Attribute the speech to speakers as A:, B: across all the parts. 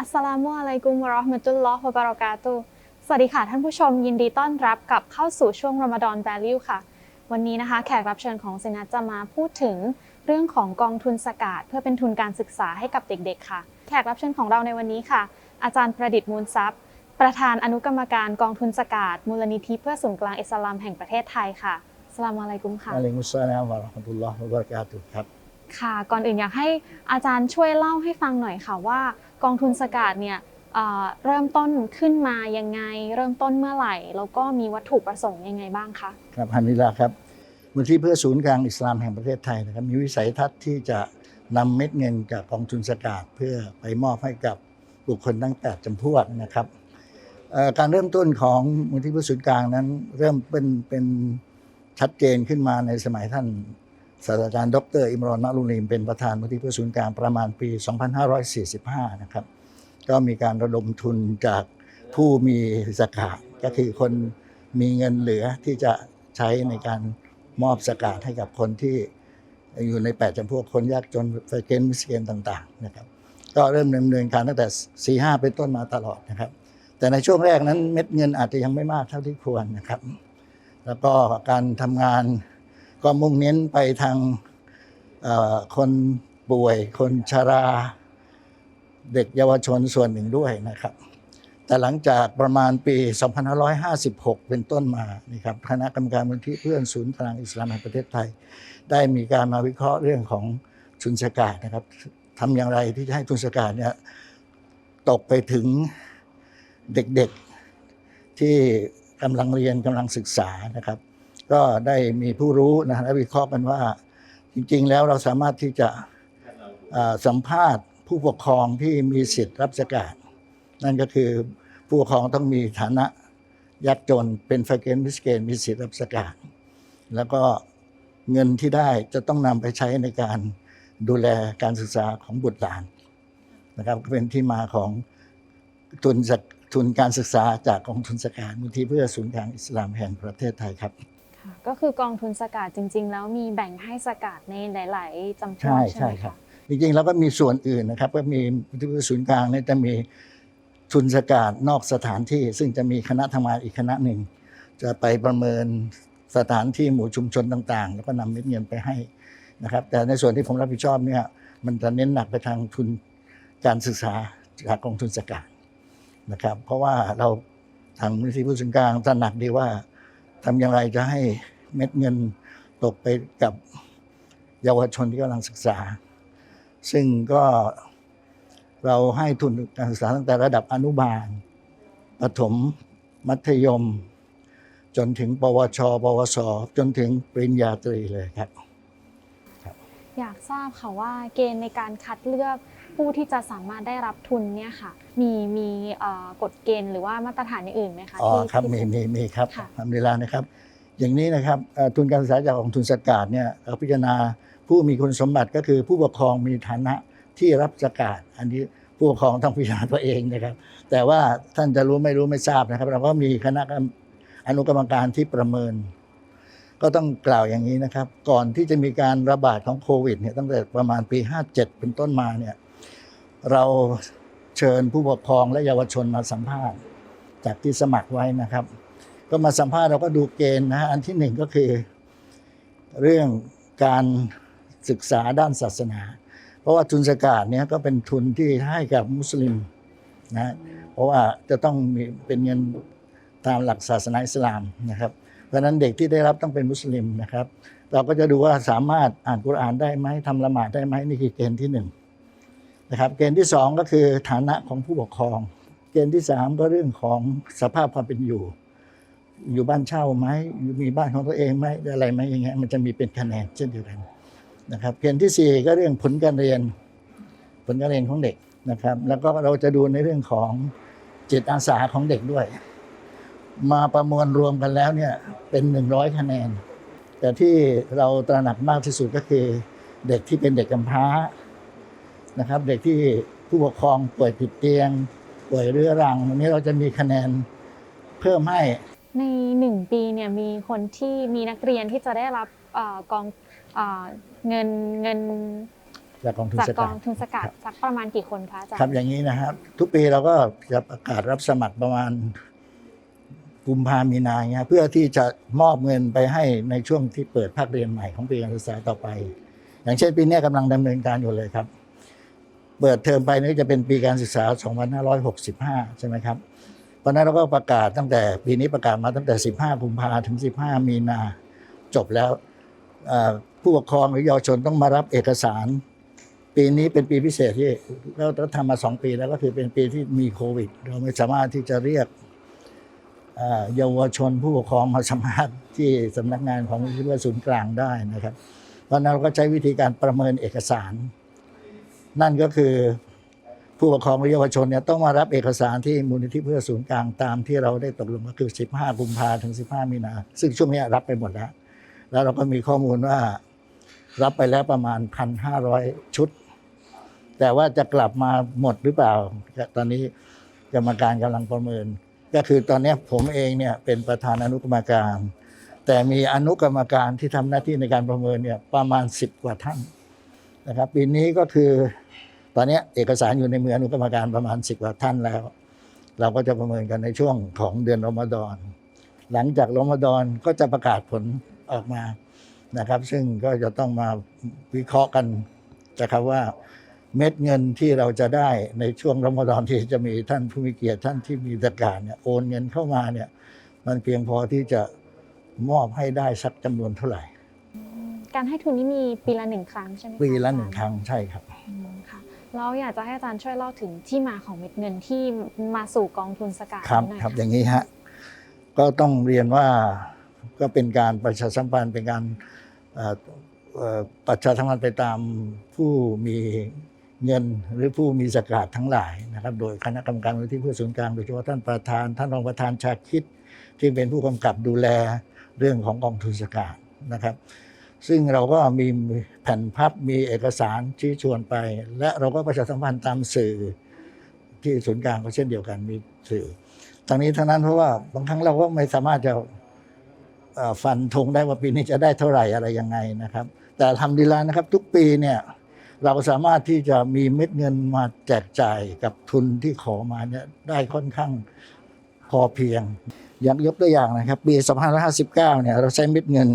A: อัสสลามุอะลัยกุมวะเราะห์มะตุลลอฮ์วะบะเราะกาตุฮ์สวัสดีค่ะท่านผู้ชมยินดีต้อนรับกลับเข้าสู่ช่วงรอมฎอน Value ค่ะ วันนี้นะคะ แขกรับเชิญของซินัทจะมาพูดถึงเรื่องของกองทุนสกาดเพื่อเป็นทุนการศึกษาให้กับเด็กๆ ค่ะ แขกรับเชิญของเราในวันนี้ค่ะ อาจารย์ประดิษฐ์มูลทรัพย์ ประธานอนุกรรมการกองทุนสกาดมูลนิธิเพื่อศูนย์กลางอิสลามแห่งประเทศไทยค่ะอัสสลามุอะลัยกุมค่ะ
B: อะลัยกุมสสลามวะเราะห์มะตุลลอฮ์วะบะเราะกาตุฮ์ครับ
A: ค่ะ ก่อนอื่นอยากให้อาจารย์ช่วยเล่าให้ฟังหน่อยค่ะว่า กองทุนสกาดเนี่ยเริ่มต้นขึ้นมายังไง เริ่มต้นเมื่อไหร่ แล้วก็มีวัตถุประสงค์ยังไงบ้างคะ
B: ครับฮัมดุลิลาครับมูลที่เพื่อศูนย์กลางอิสลามแห่งประเทศไทยนะครับมีวิสัยทัศน์ที่จะนำเม็ดเงินจากกองทุนสกาดเพื่อไปมอบให้กับบุคคลทั้งแปดจำพวกนะครับการเริ่มต้นของมูลที่เพื่อศูนย์กลางนั้นเริ่มเป็นเป็นชัดเจนขึ้นมาในสมัยท่าน ศาสตราจารย์ดรอิมรอนมะลุลีมเป็นประธานมูลที่เพื่อศูนย์กลางประมาณปี 2545 นะครับ ก็มีการระดมทุนจากผู้มีสกาดก็คือคนมีเงินเหลือที่จะใช้ในการมอบสกาดให้กับคนที่อยู่ในแปดจำพวกคนยากจนไฟเกนมิสเกนต่าง ๆ นะครับ ก็เริ่มดำเนินการตั้งแต่ 4 5 เป็นต้นมาตลอดนะครับ แต่ในช่วงแรกนั้นเม็ดเงินอาจจะยังไม่มากเท่าที่ควรนะครับ แล้วก็การทำงาน ก็มุ่งเน้นไปทางคนป่วย คนชรา เด็กเยาวชนส่วนหนึ่งด้วยนะครับ แต่หลังจากประมาณปี 2556 เป็นต้นมานี่ครับคณะกรรมการมูลที่เพื่อนศูนย์กลางอิสลามแห่งประเทศไทย ได้มีการมาวิเคราะห์เรื่องของทุนสกาดนะครับทำอย่างไรที่จะให้ทุนสกาดเนี่ยตกไปถึงเด็กๆที่กำลังเรียนกำลังศึกษานะครับ ก็ได้มีผู้รู้นะและวิเคราะห์กันว่า จริง ๆ แล้วเราสามารถที่จะสัมภาษณ์ผู้ปกครองที่มีสิทธิ์รับสกาดนั่นก็คือผู้ปกครองต้องมีฐานะยากจนเป็นฟเกนมิสเกนมีสิทธิ์รับสกาดแล้วก็เงินที่ได้จะต้องนำไปใช้ในการดูแลการศึกษาของบุตรหลานนะครับก็เป็นที่มาของทุนจากทุนการศึกษาจากกองทุนสกาดมูลที่เพื่อศูนย์กลางอิสลามแห่งประเทศไทยครับ
A: ค่ะก็คือกองทุนสกาดจริง ๆ แล้วมีแบ่งให้สกาดในหลาย ๆจำพว
B: ใช่
A: ก
B: ใช่
A: ใช่ไหม
B: ครับ
A: คะ
B: จริงๆแล้วก็มีส่วนอื่นนะครับ ก็มีที่ศูนย์กลางเนี่ยจะมีทุนสกาดนอกสถานที่ ซึ่งจะมีคณะทำงานอีกคณะหนึ่ง จะไปประเมินสถานที่หมู่ชุมชนต่างๆ แล้วก็นำเม็ดเงินไปให้นะครับ แต่ในส่วนที่ผมรับผิดชอบเนี่ยมันจะเน้นหนักไปทางทุนการศึกษาจากกองทุนสกาดนะครับ เพราะว่าเราทางมูลนิธิผู้ศูนย์กลางตระหนักดีว่า ทำอย่างไรจะให้เม็ดเงินตกไปกับเยาวชนที่กำลังศึกษา ซึ่งก็เราให้ทุนการศึกษาตั้งแต่ระดับอนุบาลประถมมัธยม จนถึง ปวช ปวส จนถึงปริญญาตรีเลยครับ
A: อยากทราบค่ะว่าเกณฑ์ในการคัดเลือก ผู้ที่จะสามารถได้รับทุนเนี่ยค่ะ มีมีเอ่อกฎเกณฑ์หรือว่ามาตรฐานอย่างอื่นไหมคะ
B: อ๋อ
A: ที่
B: ครับ
A: ที่
B: มี
A: จะ
B: มีมีครับ
A: ค่ะ
B: ทำเวลานะครับ อย่างนี้นะครับเอ่อทุนการศึกษาจากกองทุนสกาดเนี่ยเราพิจารณาผู้มีคุณสมบัติก็คือผู้ปกครองมีฐานะที่รับสกาดอันนี้ผู้ปกครองต้องพิจารณาตัวเองนะครับ แต่ว่าท่านจะรู้ไม่รู้ไม่ทราบนะครับ เราก็มีคณะกรรมอนุกรรมการที่ประเมิน ก็ต้องกล่าวอย่างนี้นะครับ ก่อนที่จะมีการระบาดของโควิดเนี่ยตั้งแต่ประมาณปี 57 เป็นต้นมาเนี่ย เราเชิญผู้ปกครองและเยาวชนมาสัมภาษณ์ จากที่สมัครไว้นะครับ ก็มาสัมภาษณ์เราก็ดูเกณฑ์นะฮะอันที่หนึ่งก็คือ เรื่องการศึกษาด้านศาสนา เพราะว่าทุนสกาดเนี่ยก็เป็นทุนที่ให้กับมุสลิมนะเพราะว่าจะต้องมีเป็นเงินตามหลักศาสนาอิสลามนะครับ เพราะฉะนั้นเด็กที่ได้รับต้องเป็นมุสลิมนะครับ เราก็จะดูว่าสามารถอ่านกุรอานได้ไหมทำละหมาดได้ไหมนี่คือเกณฑ์ที่หนึ่ง นะครับ เกณฑ์ที่สองก็คือฐานะของผู้ปกครอง เกณฑ์ที่สามก็เรื่องของสภาพความเป็นอยู่ อยู่บ้านเช่าไหมอยู่มีบ้านของตัวเองไหมอะไรไหมอย่างเงี้ยมันจะมีเป็นคะแนนเช่นเดียวกันนะครับ เกณฑ์ที่สี่ก็เรื่องผลการเรียน ผลการเรียนของเด็กนะครับ แล้วก็เราจะดูในเรื่องของจิตอาสาของเด็กด้วย มาประมวลรวมกันแล้วเนี่ยเป็นหนึ่งร้อยคะแนน แต่ที่เราตระหนักมากที่สุดก็คือเด็กที่เป็นเด็กกำพร้า นะครับ เด็กที่ผู้ปกครองป่วยติดเตียง ป่วยเรื้อรังวันนี้เราจะมีคะแนนเพิ่มให้
A: ในหนึ่งปีเนี่ยมีคนที่มีนักเรียนที่จะได้รับเอ่อกองเอ่อเงินเงิน
B: จากกองทุน
A: จาก
B: ส
A: ก
B: กั
A: อ
B: ด
A: งทุนสกัด
B: ครับ
A: สักประมาณกี่คนคะอาจารย์
B: ครับอย่างนี้นะครับ ทุกปีเราก็จะประกาศรับสมัครประมาณกุมภามีนาเนี่ยเพื่อที่จะมอบเงินไปให้ในช่วงที่เปิดภาคเรียนใหม่ของปีการศึกษาต่อไป อย่างเช่นปีนี้กำลังดำเนินการอยู่เลยครับ เปิดเทอมไปนี่จะเป็นปีการศึกษา 2565 ใช่ไหมครับ เพราะนั้นเราก็ประกาศตั้งแต่ปีนี้ประกาศมาตั้งแต่ 15 กุมภาถึง 15 มีนาจบแล้วผู้ปกครองหรือเยาวชนต้องมารับเอกสาร ปีนี้เป็นปีพิเศษที่เราทำมาสองปีแล้วก็คือเป็นปีที่มีโควิด เราไม่สามารถที่จะเรียกเยาวชนผู้ปกครองมาสัมภาษณ์ที่สำนักงานของวิทยาศูนย์กลางได้นะครับ เพราะนั้นเราก็ใช้วิธีการประเมินเอกสาร นั่นก็คือผู้ปกครองเยาวชนเนี่ยต้องมารับเอกสารที่มูลนิธิเพื่อศูนย์กลางตามที่เราได้ตกลงก็คือ 15 กุมภาถึง 15 มีนา ซึ่งช่วงนี้รับไปหมดแล้ว แล้วเราก็มีข้อมูลว่ารับไปแล้วประมาณ 1,500 ชุด แต่ว่าจะกลับมาหมดหรือเปล่า ตอนนี้กรรมการกำลังประเมิน ก็คือตอนนี้ผมเองเนี่ยเป็นประธานอนุกรรมการ แต่มีอนุกรรมการที่ทำหน้าที่ในการประเมินเนี่ยประมาณ 10 กว่าท่านนะครับปีนี้ก็คือ ตอนนี้เอกสารอยู่ในมืออนุกรรมการประมาณ10กว่าท่านแล้ว เราก็จะประเมินกันในช่วงของเดือนรอมฎอน หลังจากรอมฎอนก็จะประกาศผลออกมานะครับ ซึ่งก็จะต้องมาวิเคราะห์กันนะครับว่าเม็ดเงินที่เราจะได้ในช่วงรอมฎอนที่จะมีท่านผู้มีเกียรติท่านที่มีตะการเนี่ยโอนเงินเข้ามาเนี่ยมันเพียงพอที่จะมอบให้ได้สักจำนวนเท่าไหร่
A: การให้ทุนนี้มีปีละหนึ่งครั้งใช่ไหมค
B: ปีละหนึ่ง
A: อา
B: ค
A: จารย์
B: รั้งใช่ครับ
A: อืมค่ะ แล้วอยากจะให้อาจารย์ช่วยเล่าถึงที่มาของเม็ดเงินที่มาสู่กองทุนสกัด
B: ครับ
A: นี้หน่อย
B: ครับ
A: ค่ะ
B: อย่างนี้ฮะก็ต้องเรียนว่าก็เป็นการประชาสัมพันธ์เป็นการเอ่อเอ่อประชาสัมพันธ์ไปตามผู้มีเงินหรือผู้มีสกาดทั้งหลายนะครับ โดยคณะกรรมการมูลที่เพื่อศูนย์กลางโดยเฉพาะท่านประธาน ท่านรองประธานชาคิดที่เป็นผู้กำกับดูแลเรื่องของกองทุนสกาดนะครับ ซึ่งเราก็มีแผ่นพับมีเอกสารชี้ชวนไป และเราก็ประชาสัมพันธ์ตามสื่อที่ศูนย์กลางก็เช่นเดียวกันมีสื่อทางนี้ทั้งนั้นเพราะว่าบางครั้งเราก็ไม่สามารถจะฟันธงได้ว่าปีนี้จะได้เท่าไหร่อะไรยังไงนะครับ แต่ทำดีแล้วนะครับ ทุกปีเนี่ยเราสามารถที่จะมีเม็ดเงินมาแจกจ่ายกับทุนที่ขอมาเนี่ยได้ค่อนข้างพอเพียง อย่างยกตัวอย่างนะครับ ปี 2559 เนี่ยเราใช้เม็ดเงิน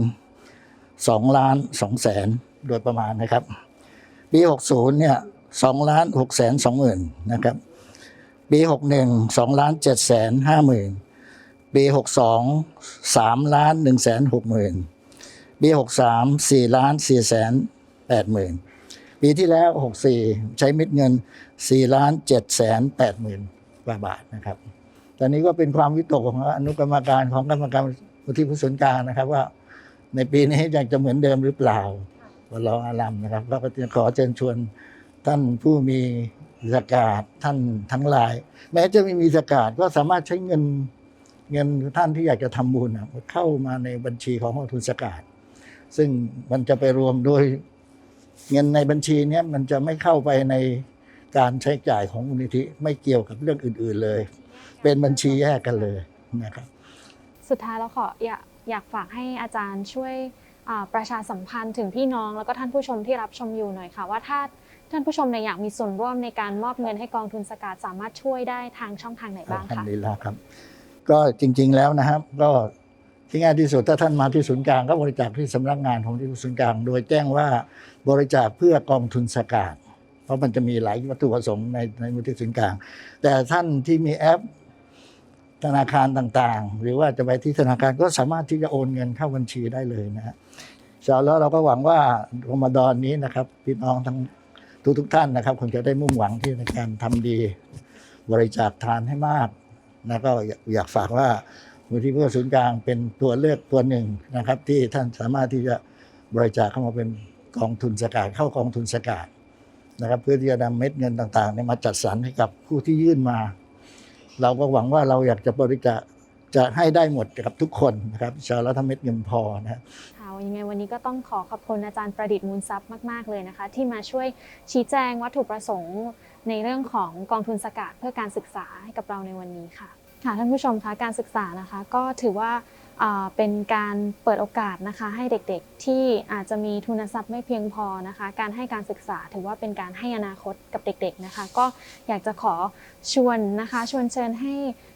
B: 2ล้าน2แสนโดยประมาณนะครับ ปี 60 เนี่ย2ล้าน6แสน2หมื่นนะครับ ปี 61 2ล้าน7แสน5หมื่นปี 62 3ล้าน1แสน6หมื่นปี 63 4ล้าน4แสน8หมื่นปีที่แล้ว 64 ใช้เม็ดเงิน4ล้าน7แสน8หมื่นกว่าบาทนะครับตอนนี้ก็เป็นความวิตกของอนุกรรมการของกรรมการวุฒิผู้ส่วนกางนะครับว่า ในปีนี้อยากจะเหมือนเดิมหรือเปล่าวันรองอารัมนะครับก็ขอเชิญชวนท่านผู้มีสกาดท่านทั้งหลาย แม้จะไม่มีสกาดก็สามารถใช้เงินเงินท่านที่อยากจะทำบุญเข้ามาในบัญชีของกองทุนสกาดซึ่งมันจะไปรวมโดยเงินในบัญชีนี้มันจะไม่เข้าไปในการใช้จ่ายของมูลนิธิไม่เกี่ยวกับเรื่องอื่น ๆเลย เป็นบัญชีแยกกันเลยนะครับ
A: สุดท้ายแล้วขออยาก อยากฝากให้อาจารย์ช่วยประชาสัมพันธ์ถึงพี่น้องแล้วก็ท่านผู้ชมที่รับชมอยู่หน่อยค่ะ ว่าถ้าท่านผู้ชมเนี่ยอยากมีส่วนร่วมในการมอบเงินให้กองทุนสกัดสามารถช่วยได้ทางช่องทางไหนบ้างคะ
B: มดุลิลลาครับ ก็จริง ๆแล้วนะครับก็ที่ง่ายที่สุดถ้าท่านมาที่ศูนย์กลางก็บริจาคที่สำนักงานของที่ศูนย์กลาง โดยแจ้งว่าบริจาคเพื่อกองทุนสกาดเพราะมันจะมีหลายวัตถุประสงค์ในในมูลที่ศูนย์กลาง แต่ท่านที่มีแอป ธนาคารต่างๆ หรือว่าจะไปที่ธนาคารก็สามารถที่จะโอนเงินเข้าบัญชีได้เลยนะฮะแล้วเราก็หวังว่ารอมฎอนนี้นะครับพี่น้องทั้งทุกๆท่านนะครับคงจะได้มุ่งหวังที่ในการทำดี บริจาคทานให้มากแล้วก็อยากอยากฝากว่ามูลที่เพื่อศูนย์กลางเป็นตัวเลือกตัวหนึ่งนะครับ ที่ท่านสามารถที่จะบริจาคเข้ามาเป็นกองทุนสกาดเข้ากองทุนสกาดนะครับ เพื่อที่จะนำเม็ดเงินต่างๆเนี่ยมาจัดสรรให้กับผู้ที่ยื่นมา เราก็หวังว่าเราอยากจะบริจาคจะให้ได้หมดกับทุกคนนะครับอินชาอัลลอฮ์ถ้าเม็ดเงินพอนะ
A: ค่ะยังไงวันนี้ก็ต้องขอขอบคุณอาจารย์ประดิษฐ์มูลทรัพย์มาก ๆ เลยนะคะ ที่มาช่วยชี้แจงวัตถุประสงค์ในเรื่องของกองทุนสกัดเพื่อการศึกษาให้กับเราในวันนี้ค่ะค่ะท่านผู้ชมคะการศึกษานะคะ ก็ถือว่าอ่า เป็นการเปิดโอกาสนะคะให้เด็กๆที่อาจจะมีทุนทรัพย์ไม่เพียงพอนะคะ การให้การศึกษาถือว่าเป็นการให้อนาคตกับเด็กๆนะคะ ก็อยากจะขอชวนนะคะ ชวนเชิญให้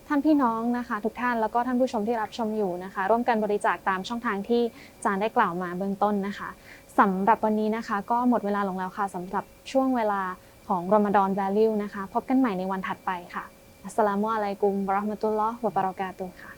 A: ท่านพี่น้องนะคะ ทุกท่านแล้วก็ท่านผู้ชมที่รับชมอยู่นะคะ ร่วมกันบริจาคตามช่องทางที่จารย์ได้กล่าวมาเบื้องต้นนะคะสำหรับวันนี้นะคะ ก็หมดเวลาลงแล้วค่ะสำหรับช่วงเวลาของ Ramadan Value นะคะ พบกันใหม่ในวันถัดไปค่ะอัสสลามุอะลัยกุมวะเราะห์มะตุลลอฮ์วะบะเราะกาตุค่ะ